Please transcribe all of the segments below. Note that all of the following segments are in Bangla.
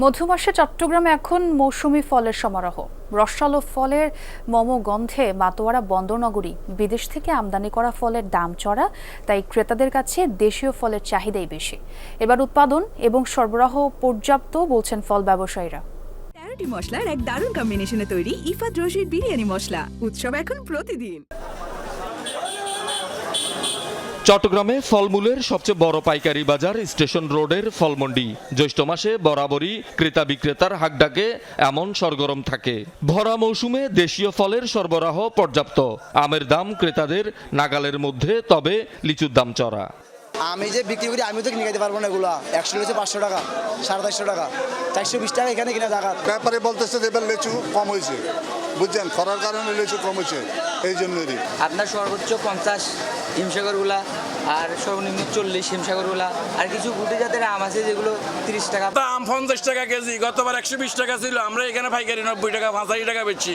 মধুমাসে চট্টগ্রামে এখন মৌসুমি ফলের সমারোহ। রসালো ফলের মম গন্ধে মাতোয়ারা বন্দরনগরী। বিদেশ থেকে আমদানি করা ফলের দাম চড়া, তাই ক্রেতাদের কাছে দেশীয় ফলের চাহিদাই বেশি। এবার উৎপাদন এবং সরবরাহ পর্যাপ্ত, বলছেন ফল ব্যবসায়ীরা। তেরোটি মশলার এক দারুণ কম্বিনেশনে তৈরি ইফাত রশিদ বিরিয়ানি মশলা। উৎসব এখন প্রতিদিন। চট্টগ্রামে ফলমূলের সবচেয়ে বড় পাইকারি বাজার স্টেশন রোডের ফলমন্ডি। জ্যৈষ্ঠ মাসে বরাবরই ক্রেতা বিক্রেতার হাকডাকে এমন সরগরম থাকে। ভরা মৌসুমে দেশীয় ফলের সরবরাহ পর্যাপ্ত। আমের দাম ক্রেতাদের নাগালের মধ্যে, তবে লিচুর দাম চড়া। আমি যে বিক্রি করি আমি তো কিনে পারব না এগুলো। একশো হচ্ছে পাঁচশো টাকা সাড়ে চারশো টাকা। চারশো বিশ টাকা এখানে কিনা টাকা ব্যাপারে বলতেছে যে এবার লিচু কম হয়েছে বুঝছেন? খরার কারণে লিচু কম হয়েছে এই জন্যই আপনার সর্বোচ্চ পঞ্চাশ হিমসাগরগুলা আর সর্বনিম্ন চল্লিশ হিমসাগরগুলা। আর কিছু গুটি জাতের আম আছে যেগুলো তিরিশ টাকা। আম পঞ্চাশ টাকা কেজি গতবার একশো বিশ টাকা ছিল আমরা এখানে পাইকারি নব্বই টাকা পঁচাশি টাকা বেচছি।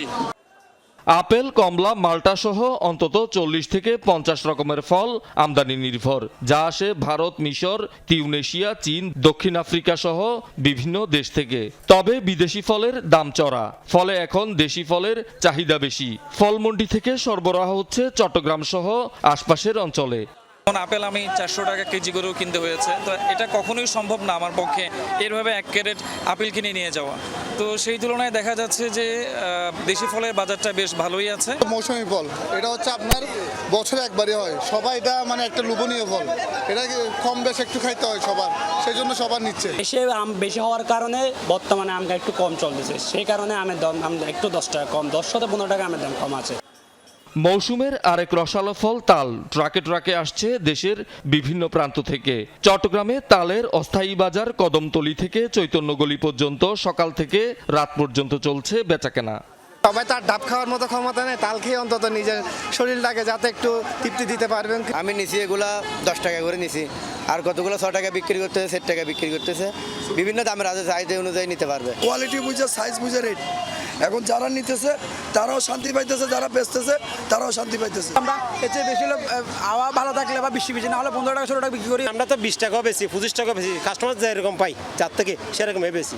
আপেল, কমলা, মাল্টা সহ অন্তত চল্লিশ থেকে পঞ্চাশ রকমের ফল আমদানি নির্ভর। যা আসে ভারত, মিশর, তিউনেশিয়া, চীন, দক্ষিণ আফ্রিকা সহ বিভিন্ন দেশ থেকে। তবে বিদেশি ফলের দাম চড়া। ফলে এখন দেশি ফলের চাহিদা বেশি। ফলমন্ডি থেকে সরবরাহ হচ্ছে চট্টগ্রাম সহ আশপাশের অঞ্চলে। এখন আপেল আমি চারশো টাকা কেজি করেও কিনতে হয়েছে। তো এটা কখনোই সম্ভব না আমার পক্ষে এরভাবে এক ক্যারেট আপেল কিনে নিয়ে যাওয়া। তো সেই তুলনায় দেখা যাচ্ছে যে দেশি ফলের বাজারটা বেশ ভালোই আছে। মৌসুমি ফল। এটা হচ্ছে আপনার বছরে একবারই হয়। সবাই এটা মানে একটা লোভনীয় ফল। এটা কম বেশ একটু খাইতে হয় সবার। সেই জন্য সবার নিচ্ছে। এসে আম বেশি হওয়ার কারণে বর্তমানে আমটা একটু কম চলতেছে। সেই কারণে আমের দাম আম একটু দশ টাকা কম। দশ থেকে পনেরো টাকা আমের দাম কম আছে। মৌসুমের আরেক রসালো ফল তাল। ট্রাকে ট্রাকে আসছে দেশের বিভিন্ন প্রান্ত থেকে। চট্টগ্রামে তালের অস্থায়ী বাজার কদমতলি থেকে চৈতন্য গলি পর্যন্ত সকাল থেকে রাত পর্যন্ত চলছে বেচাকেনা। সবাই তার ডাব খাওয়ার মতো ক্ষমতা নেই তাল খেয়ে অন্তত নিজের শরীরটাকে যাতে একটু তৃপ্তি দিতে পারবেন। আমি নিছি এগুলা দশ টাকা করে নিছি। আর কতগুলো ছ টাকা বিক্রি করতেছে সেট টাকা বিক্রি করতেছে বিভিন্ন দামের আছে চাহিদা অনুযায়ী নিতে পারবে। কোয়ালিটি বুঝে সাইজ বুঝে রেট এখন যারা নিতেছে তারাও শান্তি পাইতেছে যারা বেচতেছে তারাও শান্তি পাইতেছে। আমরা এর চেয়ে বেশি হলে আওয়া ভালো থাকলে বা বেশি বেশি না হলে পনেরো টাকা ষোলো টাকা বিক্রি করি। আমরা তো বিশ টাকাও বেশি পঁচিশ টাকা বেশি। কাস্টমার যেরকম পাই যার থেকে সেরকমই বেশি।